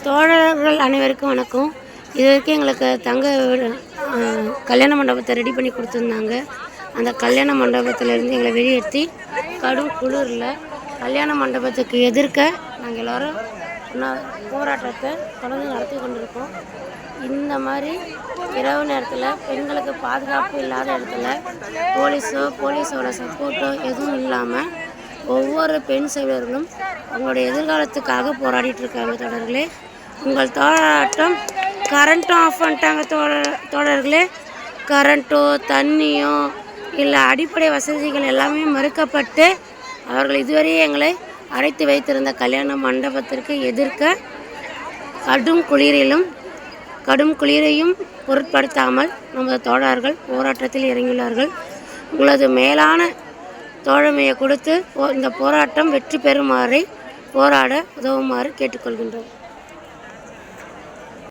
தோழர்கள் அனைவருக்கும் வணக்கம். இது வரைக்கும் எங்களுக்கு தங்க கல்யாண மண்டபத்தை ரெடி பண்ணி கொடுத்துருந்தாங்க. அந்த கல்யாண மண்டபத்திலேருந்து எங்களை வெளியேற்றி கடும் குளிரில் கல்யாண மண்டபத்துக்கு எதிர்க்க நாங்கள் எல்லோரும் போராட்டத்தை தொடர்ந்து நடத்தி கொண்டிருக்கோம். இந்த மாதிரி இரவு நேரத்தில் பெண்களுக்கு பாதுகாப்பு இல்லாத இடத்துல போலீஸோ போலீஸோட சப்போர்ட்டோ எதுவும் இல்லாமல் ஒவ்வொரு பெண் செவிலர்களும் அவங்களுடைய எதிர்காலத்துக்காக போராடிட்டு இருக்காங்க தொடர்களே உங்கள் தோராட்டம் கரண்ட்டும் ஆஃப் பண்ணிட்டாங்க தோழர் தோழர்களே. கரண்ட்டோ தண்ணியோ இல்லை அடிப்படை வசதிகள் எல்லாமே மறுக்கப்பட்டு அவர்கள் இதுவரையும் எங்களை அடைத்து வைத்திருந்த கல்யாண மண்டபத்திற்கு எதிர்க்க கடும் குளிரிலும் கடும் குளிரையும் பொருட்படுத்தாமல் நமது தோழர்கள் போராட்டத்தில் இறங்கியுள்ளார்கள். உங்களது மேலான தோழமையை கொடுத்து போ- இந்த போராட்டம் வெற்றி பெறுமாறு போராட உதவுமாறு கேட்டுக்கொள்கின்றோம்.